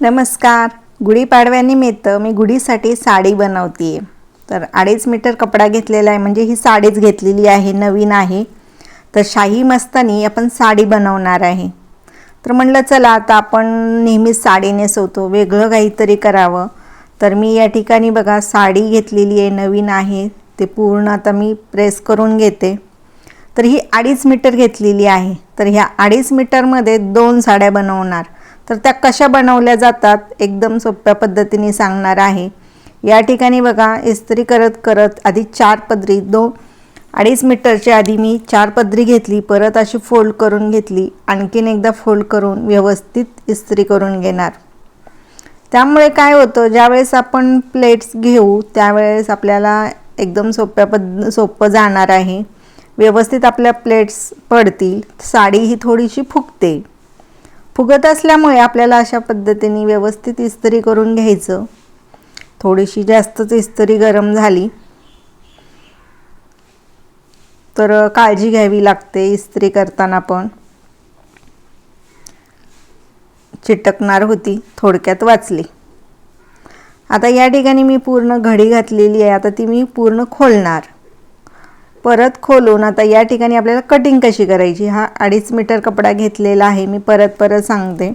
नमस्कार. गुढीपाडव्यानिमित्त मी गुढीसाठी साडी बनवते तर अडीच मीटर कपडा घेतलेला आहे म्हणजे ही साडीच घेतलेली आहे नवीन आहे. तर शाही मस्तानी आपण साडी बनवणार आहे. तर म्हणलं चला आता आपण नेहमीच साडी नेसवतो वेगळं काहीतरी करावं. तर मी या ठिकाणी बघा साडी घेतलेली आहे नवीन आहे. ते पूर्ण आता मी प्रेस करून घेते. तर ही अडीच मीटर घेतलेली आहे. तर ह्या अडीच मीटरमध्ये दोन साड्या बनवणार. तर त्या कशा बनवल्या जातात एकदम सोप्या पद्धतीने सांगणार आहे. या ठिकाणी बघा इस्त्री करत करत आधी चार पदरी दोन अडीच मीटरच्या आधी मी चार पदरी घेतली परत अशी फोल्ड करून घेतली आणखीन एकदा फोल्ड करून व्यवस्थित इस्त्री करून घेणार. त्यामुळे काय होतं ज्यावेळेस आपण प्लेट्स घेऊ त्यावेळेस आपल्याला एकदम सोप्या पद्ध सोपं जाणार आहे. व्यवस्थित आपल्या प्लेट्स पडतील साडी ही थोडीशी फुगते. फुगत असल्यामुळे आपल्याला अशा पद्धतीने व्यवस्थित इस्त्री करून घ्यायचं. थोडीशी जास्तच इस्त्री गरम झाली. तर काळजी घ्यावी लागते इस्त्री करताना पण. चिटकणार होती थोडक्यात वाचली. आता या ठिकाणी मी पूर्ण घडी घातलेली आहे. आता ती मी पूर्ण खोलणार. परत खोलून आता या ठिकाणी आपल्याला कटिंग कशी करायची? हा अडीच मीटर कपडा घेतलेला आहे. मी परत परत सांगते.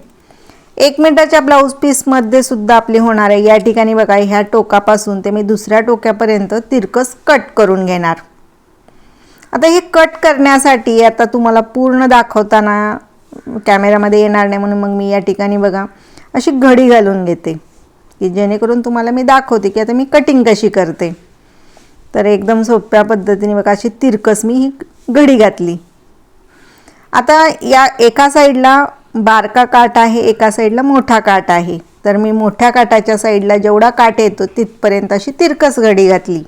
एक मिनटाच्या ब्लाऊज पीसमध्ये सुद्धा आपली होणार आहे. या ठिकाणी बघा ह्या टोकापासून ते मी दुसऱ्या टोक्यापर्यंत तिरकस कट करून घेणार. आता हे कट करण्यासाठी आता तुम्हाला पूर्ण दाखवताना कॅमेरामध्ये येणार नाही म्हणून मग मी या ठिकाणी बघा अशी घडी घालून घेते. की जेणेकरून तुम्हाला मी दाखवते की आता मी कटिंग कशी करते. तर एकदम सोप्या पद्धतीने बघा अशी तिरकस मी ही घडी घातली. आता या एका साईडला बारका काट आहे एका साईडला मोठा काट आहे. तर मी मोठ्या काटाच्या साईडला जेवढा काट येतो तिथपर्यंत अशी तिरकस घडी घातली.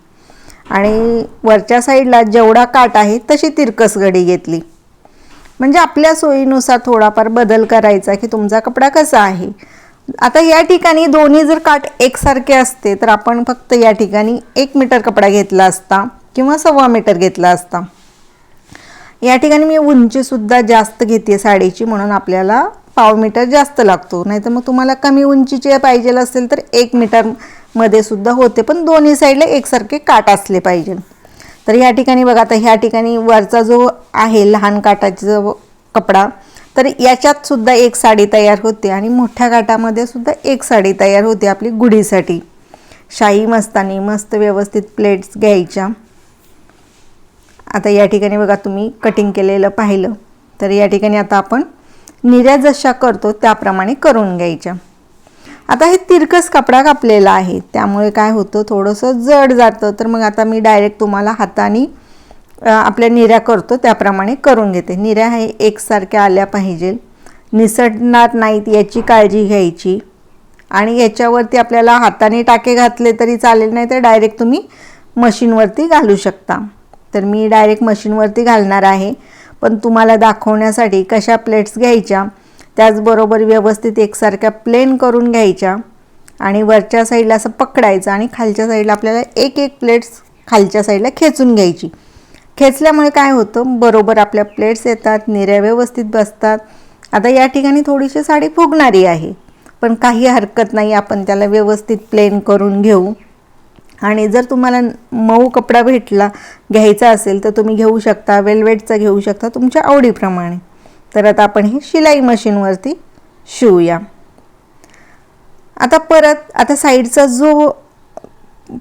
आणि वरच्या साईडला जेवढा काट आहे तशी तिरकस घडी घेतली. म्हणजे आपल्या सोयीनुसार थोडाफार बदल करायचा की तुमचा कपडा कसा आहे. आता या ठिकाणी दोन्ही जर काठ एकसारखे असते तर आपण फक्त या ठिकाणी एक मीटर कपडा घेतला असता किंवा सव्वा मीटर घेतला असता. या ठिकाणी मी उंचीसुद्धा जास्त घेते साडीची म्हणून आपल्याला पाव मीटर जास्त लागतो. नाहीतर मग तुम्हाला कमी उंचीचे पाहिजे असेल तर एक मीटरमध्ये सुद्धा होते पण दोन्ही साईडला एकसारखे काट असले पाहिजे. तर या ठिकाणी बघा आता ह्या ठिकाणी वरचा जो आहे लहान काटाचा जो कपडा तर याच्यात सुद्धा एक साडी तयार होते आणि मोठ्या गाठामध्ये सुद्धा एक साडी तयार होते आपली गुढीसाठी. शाही मस्तानी मस्त व्यवस्थित प्लेट्स घ्यायच्या. आता या ठिकाणी बघा तुम्ही कटिंग केलेलं पाहिलं. तर या ठिकाणी आता आपण निर्या जशा करतो त्याप्रमाणे करून घ्यायच्या. आता हे तिरकस कपडा कापलेला आहे. त्यामुळे काय होतं थोडंसं जड जातं. तर मग आता मी डायरेक्ट तुम्हाला हाताने आपल्या निऱ्या करतो त्याप्रमाणे करून घेते. निऱ्या हे एकसारख्या आल्या पाहिजे. निसटणार नाहीत याची काळजी घ्यायची. आणि याच्यावरती आपल्याला हाताने टाके घातले तरी चालेल नाही तर डायरेक्ट तुम्ही मशीनवरती घालू शकता. तर मी डायरेक्ट मशीनवरती घालणार आहे. पण तुम्हाला दाखवण्यासाठी कशा प्लेट्स घ्यायच्या त्याचबरोबर व्यवस्थित एकसारख्या प्लेन करून घ्यायच्या आणि वरच्या साईडला असं पकडायचं आणि खालच्या साईडला आपल्याला एक एक प्लेट्स खालच्या साईडला खेचून घ्यायची. खेचल्यामुळे काय होतं? बरोबर आपल्या प्लेट्स येतात निऱ्या व्यवस्थित बसतात. आता या ठिकाणी थोडीशी साडी फुगणारी आहे. पण काही हरकत नाही आपण त्याला व्यवस्थित प्लेन करून घेऊ. आणि जर तुम्हाला मऊ कपडा भेटला घ्यायचा असेल तर तुम्ही घेऊ शकता. वेलवेटचा घेऊ शकता तुमच्या आवडीप्रमाणे. तर आता आपण हे शिलाई मशीनवरती शिवूया. आता परत आता साईडचा जो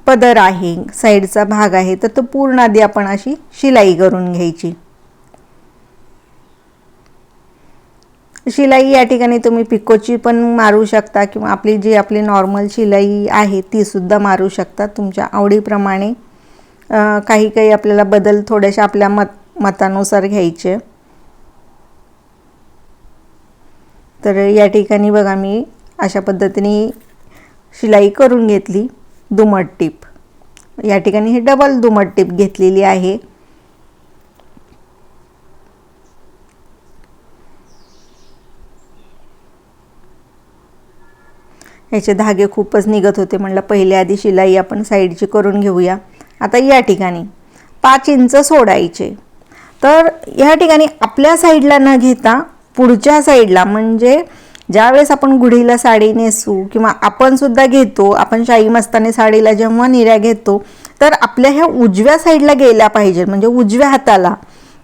पदर आहे साईडचा भाग आहे तर तो पूर्ण आधी आपण अशी शिलाई करून घ्यायची. शिलाई या ठिकाणी तुम्ही पिकोची पण मारू शकता किंवा आपली जी आपली नॉर्मल शिलाई आहे ती सुद्धा मारू शकता. तुमच्या आवडीप्रमाणे काही काही आपल्याला बदल थोड्याशा आपल्या मत मतानुसार घ्यायचे. तर या ठिकाणी बघा मी अशा पद्धतीने शिलाई करून घेतली. दुमट टीप. या ठिकाणी ही डबल दुमट टीप घेतलेली आहे. याचे धागे खूपच निघत होते म्हणलं पहिले आधी शिलाई आपण साईडची करून घेऊया. आता या ठिकाणी पाच इंच सोडायचे. तर या ठिकाणी आपल्या साईडला न घेता पुढच्या साईडला म्हणजे ज्यावेळेस आपण गुढीला साडी नेसू किंवा आपण सुद्धा घेतो आपण शाही मस्तानी साडीला जेव्हा निऱ्या घेतो तर आपल्या ह्या उजव्या साईडला गेल्या पाहिजे म्हणजे उजव्या हाताला.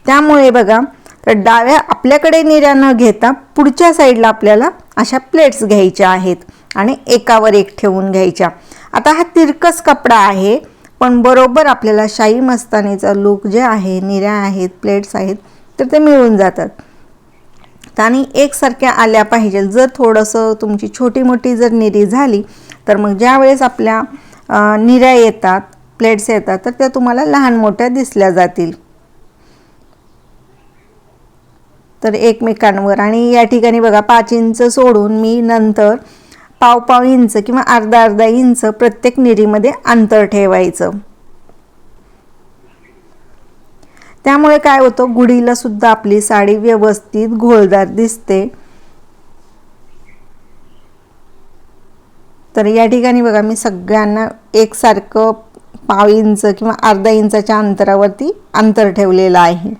त्यामुळे बघा तर डाव्या आपल्याकडे निऱ्या न घेता पुढच्या साईडला आपल्याला अशा प्लेट्स घ्यायच्या आहेत आणि एकावर एक ठेवून घ्यायच्या. आता हा तिरकस कपडा आहे पण बरोबर आपल्याला शाही मस्तानीचा लुक जे आहे निऱ्या आहेत प्लेट्स आहेत तर ते मिळून जातात. आणि एकसारख्या आल्या पाहिजे. जर थोडंसं तुमची छोटी मोठी जर निरी झाली तर मग ज्या वेळेस आपल्या निऱ्या येतात प्लेट्स येतात तर त्या तुम्हाला लहान मोठ्या दिसल्या जातील. तर एकमेकांवर आणि या ठिकाणी बघा पाच इंच सोडून मी नंतर पाव पाव इंच किंवा अर्धा अर्धा इंच प्रत्येक निरीमध्ये अंतर ठेवायचं. त्यामुळे काय होतं? गुढीला सुद्धा आपली साडी व्यवस्थित घोळदार दिसते. तर या ठिकाणी बघा मी सगळ्यांना एकसारखं पाव इंच किंवा अर्धा इंचाच्या अंतरावरती अंतर ठेवलेलं आहे.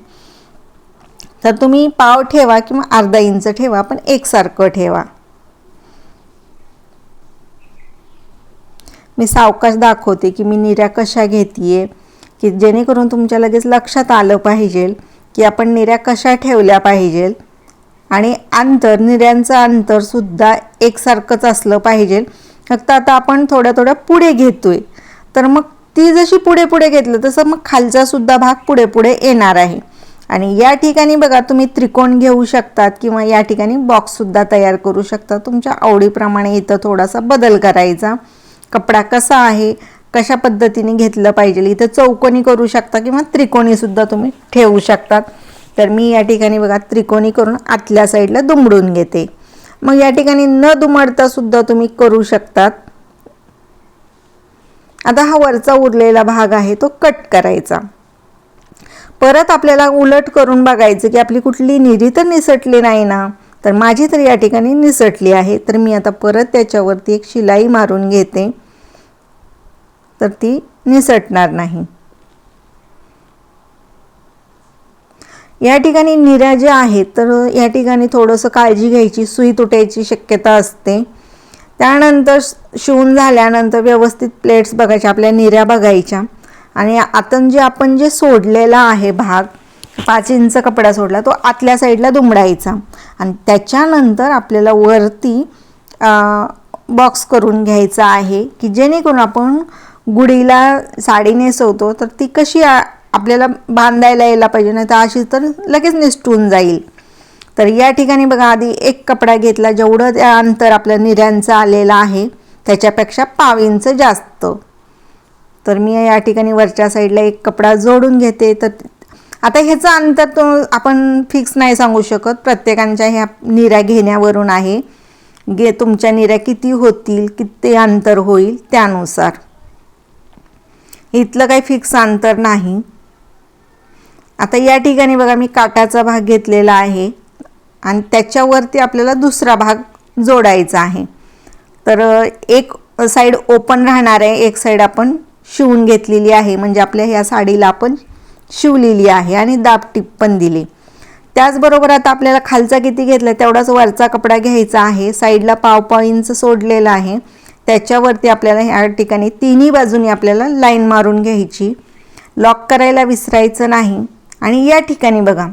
तर तुम्ही पाव ठेवा किंवा अर्धा इंच ठेवा पण एकसारखं ठेवा. मी सावकाश दाखवते की मी निऱ्या कशा घेते की जेणेकरून तुमच्या लगेच लक्षात आलं पाहिजे की आपण निऱ्या कशा ठेवल्या पाहिजे. आणि अंतर निऱ्यांचं अंतरसुद्धा एकसारखंच असलं पाहिजे. फक्त आता आपण थोड्या थोड्या पुढे घेतोय. तर मग ती जशी पुढे पुढे घेतलं तसं मग खालचासुद्धा भाग पुढे पुढे येणार आहे. आणि या ठिकाणी बघा तुम्ही त्रिकोण घेऊ शकतात किंवा या ठिकाणी बॉक्ससुद्धा तयार करू शकता. तुमच्या आवडीप्रमाणे इथं थोडासा बदल करायचा. कपडा कसा आहे? कशा पद्धतीने घेतलं पाहिजे? इथं चौकोनी करू शकता किंवा त्रिकोणीसुद्धा तुम्ही ठेवू शकतात. तर मी या ठिकाणी बघा त्रिकोणी करून आतल्या साईडला दुमडून घेते. मग या ठिकाणी न दुमडता सुद्धा तुम्ही करू शकतात. आता हा वरचा उरलेला भाग आहे तो कट करायचा. परत आपल्याला उलट करून बघायचं की आपली कुठली निरी तर निसटली नाही ना? तर माझी तर या ठिकाणी निसटली आहे. तर मी आता परत त्याच्यावरती एक शिलाई मारून घेते. तर ती निसटणार नाही. या ठिकाणी निऱ्या ज्या आहेत तर या ठिकाणी थोडंसं काळजी घ्यायची सुई तुटायची शक्यता असते. त्यानंतर शिवून झाल्यानंतर व्यवस्थित प्लेट्स बघायच्या आपल्या निऱ्या बघायच्या. आणि आता जे आपण जे सोडलेला आहे भाग पाच इंच कपडा सोडला तो आतल्या साईडला दुमडायचा. आणि त्याच्यानंतर आपल्याला वरती बॉक्स करून घ्यायचा आहे की जेणेकरून आपण गुढीला साडी नेसवतो तर ती कशी आपल्याला बांधायला यायला पाहिजे नाही तर अशी तर लगेच निसटून जाईल. तर या ठिकाणी बघा आधी एक कपडा घेतला जेवढं त्या अंतर आपल्या निऱ्यांचं आलेलं आहे त्याच्यापेक्षा पाव इंच जास्त. तर मी या ठिकाणी वरच्या साईडला एक कपडा जोडून घेते तर आता ह्याचं अंतर तो आपण फिक्स नाही सांगू शकत प्रत्येकांच्या ह्या निऱ्या घेण्यावरून आहे. गे तुमच्या निऱ्या किती होतील किती अंतर होईल त्यानुसार. इथलं काही फिक्स अंतर नाही. आता या ठिकाणी बघा मी काटाचा भाग घेतलेला आहे आणि त्याच्यावरती आपल्याला दुसरा भाग जोडायचा आहे. तर एक साईड ओपन राहणार आहे एक साईड आपण शिवून घेतलेली आहे. म्हणजे आपल्या ह्या साडीला आपण शिवलेली आहे आणि दाब टिप पण दिली. त्याचबरोबर आता आपल्याला खालचा किती घेतला तेवढाच वरचा कपडा घ्यायचा आहे. साईडला पाव पाव इंच सोडलेला आहे. त्याच्यावरती आपल्याला ह्या ठिकाणी तिन्ही बाजूनी आपल्याला लाईन मारून घ्यायची. लॉक करायला विसरायचं नाही. आणि या ठिकाणी बघा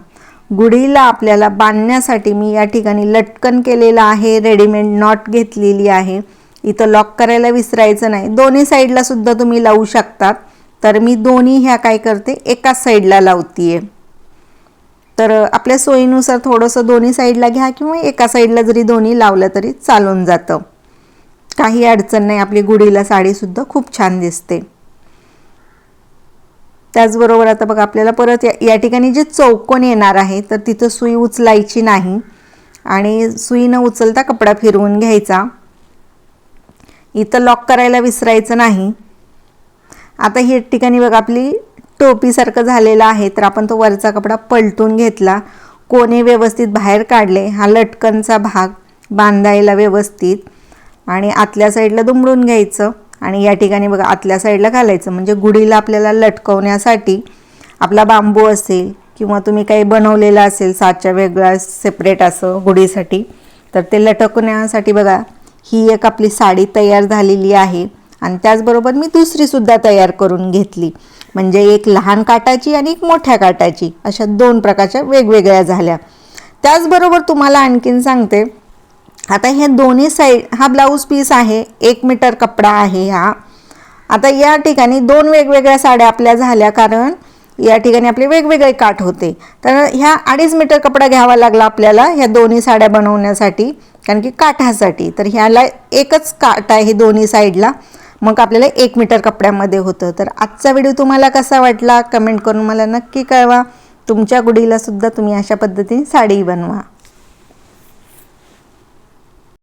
गुढीला आपल्याला बांधण्यासाठी मी या ठिकाणी लटकन केलेलं आहे रेडीमेड नॉट घेतलेली आहे. इथं लॉक करायला विसरायचं नाही. दोन्ही साईडला सुद्धा तुम्ही लावू शकतात. तर मी दोन्ही ह्या काय करते एकाच साईडला लावतीये. तर आपल्या सोयीनुसार थोडंसं दोन्ही साईडला घ्या किंवा एका साईडला जरी दोन्ही लावलं तरी चालून जातं. काही अडचण नाही आपली गुढीला साडीसुद्धा खूप छान दिसते. त्याचबरोबर आता बघा आपल्याला परत या या ठिकाणी जे चौकोन येणार आहे तर तिथं सुई उचलायची नाही आणि सुई न उचलता कपडा फिरवून घ्यायचा. इथं लॉक करायला विसरायचं नाही. आता हे ठिकाणी बघा आपली टोपीसारखं झालेलं आहे तर आपण तो वरचा कपडा पलटून घेतला. कोणे व्यवस्थित बाहेर काढले हा लटकनचा भाग बांधायला व्यवस्थित. आणि आतल्या साईडला दुमडून घ्यायचं. आणि या ठिकाणी बघा आतल्या साईडला घालायचं. म्हणजे गुढीला आपल्याला लटकवण्यासाठी आपला बांबू असेल किंवा तुम्ही काही बनवलेलं असेल साच्या वेगळा सेपरेट असं गुढीसाठी तर ते लटकवण्यासाठी बघा ही एक आपली साडी तयार झालेली आहे. आणि त्याचबरोबर मी दुसरीसुद्धा तयार करून घेतली. म्हणजे एक लहान काटाची आणि एक मोठ्या काटाची अशा दोन प्रकारच्या वेगवेगळ्या झाल्या. त्याचबरोबर तुम्हाला आणखीन सांगते आता हे दोन्ही साईड हा ब्लाऊज पीस आहे एक मीटर कपडा आहे हा. आता या ठिकाणी दोन वेगवेगळ्या साड्या आपल्या झाल्या कारण या ठिकाणी आपले वेगवेगळे काठ होते. तर ह्या अडीच मीटर कपडा घ्यावा लागला आपल्याला ह्या दोन्ही साड्या बनवण्यासाठी कारण की काठासाठी. तर ह्याला एकच काठ आहे दोन्ही साईडला मग आपल्याला एक मीटर कपड्यामध्ये होतं. तर आजचा व्हिडिओ तुम्हाला कसा वाटला? कमेंट करून मला नक्की कळवा. तुमच्या गुढीलासुद्धा तुम्ही अशा पद्धतीने साडी बनवा.